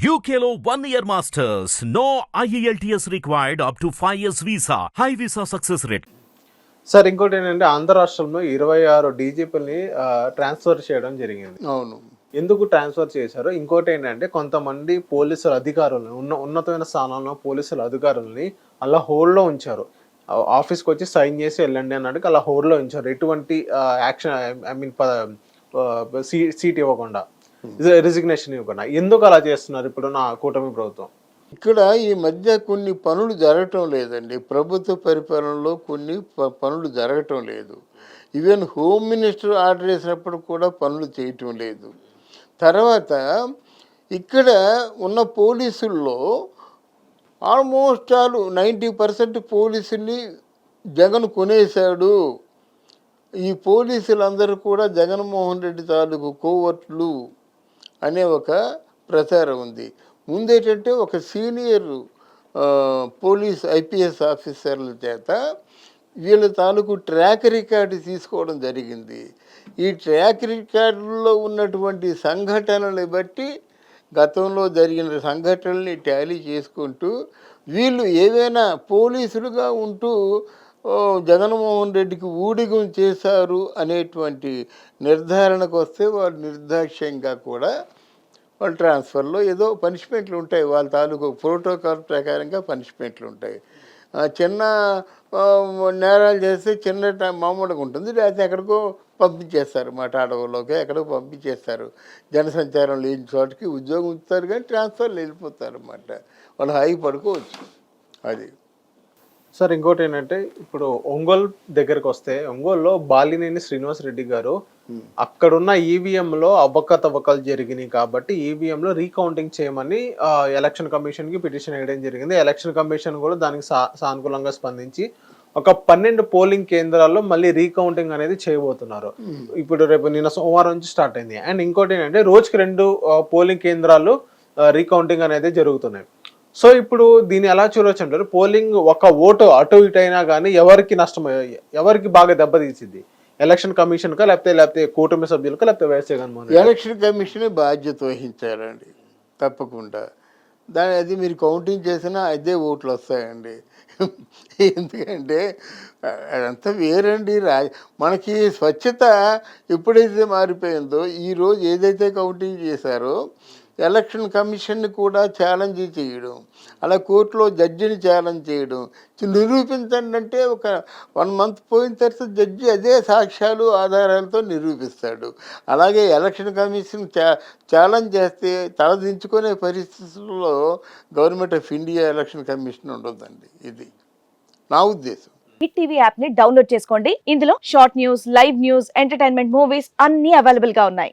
One year masters. No E IELTS required up to 5 years visa. High visa success rate. Sir ఇంకోటి ఏంటంటే ఆంధ్ర రాష్ట్రంలో ఇరవై ఆరు డీజీపీని transfer చేయడం జరిగింది అవును ఎందుకు ట్రాన్స్ఫర్ చేశారో ఇంకోటి ఏంటంటే కొంతమంది పోలీసుల అధికారులను ఉన్న ఉన్నతమైన స్థానంలో పోలీసుల అధికారులని అలా హోల్డ్లో ఉంచారు ఆఫీస్కి వచ్చి సైన్ చేసి వెళ్ళండి అన్నట్టు అలా హోల్డ్లో ఉంచారు ఎటువంటి యాక్షన్ ఐ మీన్ సీట్ ఇవ్వకుండా రిజిగ్నేషన్ ఇవ్వకుండా ఎందుకు అలా చేస్తున్నారు ఇప్పుడు నా కూటమి ప్రభుత్వం? ఇక్కడ ఈ మధ్య కొన్ని పనులు జరగటం లేదండి. ప్రభుత్వ పరిపాలనలో కొన్ని ప- పనులు జరగటం లేదు. ఈవెన్ హోమ్ మినిస్టర్ ఆర్డర్ చేసినప్పుడు కూడా పనులు చేయటం లేదు. తర్వాత ఇక్కడ ఉన్న పోలీసుల్లో ఆల్మోస్ట్ ఆల్ నైంటీ పర్సెంట్ పోలీసుల్ని జగన్ కొనేశాడు. ఈ పోలీసులందరూ కూడా జగన్మోహన్ రెడ్డి తాలూకు కోవర్ట్లు. అనే ఒక ప్రచారం ఉంది. ముందేటంటే ఒక సీనియర్ పోలీస్ ఐపీఎస్ ఆఫీసర్ల చేత వీళ్ళ తాలూకు ట్రాక్ రికార్డు తీసుకోవడం జరిగింది. ఈ ట్రాక్ రికార్డులో ఉన్నటువంటి సంఘటనలు బట్టి గతంలో జరిగిన సంఘటనల్ని ట్యాలీ చేసుకుంటూ వీళ్ళు ఏవైనా పోలీసులుగా ఉంటూ జగన్మోహన్ రెడ్డికి ఊడిగం చేశారు అనేటువంటి నిర్ధారణకు వస్తే వాళ్ళు నిర్దాక్ష్యంగా కూడా వాళ్ళ ట్రాన్స్ఫర్లో ఏదో పనిష్మెంట్లు ఉంటాయి వాళ్ళ తాలూకు ప్రోటోకాల్ ప్రకారంగా పనిష్మెంట్లు ఉంటాయి. ఆ, చిన్న నేరాలు చేస్తే చిన్న మామూలుగా ఉంటుంది. లేకపోతే ఎక్కడికో పంపించేస్తారు మాట అడవులోకి ఎక్కడికో పంపించేస్తారు. జనసంచారం లేని చోటికి ఉద్యోగం ఇస్తారు కానీ ట్రాన్స్ఫర్లు వెళ్ళిపోతారు అన్నమాట. వాళ్ళు హాయి పడుకోవచ్చు అది. సార్ ఇంకోటి ఏంటంటే ఇప్పుడు ఒంగోలు దగ్గరకు వస్తే ఒంగోలులో బాలినేని శ్రీనివాస్ రెడ్డి గారు అక్కడున్న ఈవీఎం లో అబక్కతబక్కలు జరిగినాయి కాబట్టి ఈవీఎం లో రీకౌంటింగ్ చేయమని ఎలక్షన్ కమిషన్కి పిటిషన్ వేయడం జరిగింది. ఎలక్షన్ కమిషన్ కూడా దానికి సానుకూలంగా స్పందించి ఒక పన్నెండు పోలింగ్ కేంద్రాల్లో మళ్ళీ రీకౌంటింగ్ అనేది చేయబోతున్నారు. ఇప్పుడు రేపు నిన్న సోమవారం నుంచి స్టార్ట్ అయింది. అండ్ ఇంకోటి ఏంటంటే రోజుకి రెండు పోలింగ్ కేంద్రాలు రీకౌంటింగ్ అనేది జరుగుతున్నాయి. సో ఇప్పుడు దీన్ని ఎలా చూడవచ్చు అంటారు పోలింగ్ ఒక ఓటు అటు ఇటు అయినా కానీ ఎవరికి నష్టం ఎవరికి బాగా దెబ్బతీసింది ఎలక్షన్ కమిషన్ కా లేకపోతే లేకపోతే కూటమి సభ్యులకు లేకపోతే వైఎస్ జగన్మోహన్ ఎలక్షన్ కమిషన్ బాధ్యత వహించాలండి తప్పకుండా. దాని అది మీరు కౌంటింగ్ చేసినా అదే ఓట్లు వస్తాయండి. ఎందుకంటే అదంతా వేరండి. రా మనకి స్వచ్ఛత ఎప్పుడైతే మారిపోయిందో ఈరోజు ఏదైతే కౌంటింగ్ చేశారో ఎలక్షన్ కమిషన్ని కూడా ఛాలెంజ్ చేయడం అలా కోర్టులో జడ్జిని ఛాలెంజ్ చేయడం నిరూపించండి అంటే ఒక వన్ మంత్ పోయిన తర్వాత జడ్జి అదే సాక్ష్యాలు ఆధారాలతో నిరూపిస్తాడు. అలాగే ఎలక్షన్ కమిషన్ చా ఛాలెంజ్ చేస్తే తలదించుకునే పరిస్థితుల్లో government of India election commission ఉండదండి ఇది. నా ఉద్దేశం. హిట్ టీవీ యాప్ని డౌన్లోడ్ చేసుకోండి. ఇందులో short news live news entertainment movies అన్ని అవైలబుల్గా ఉన్నాయి.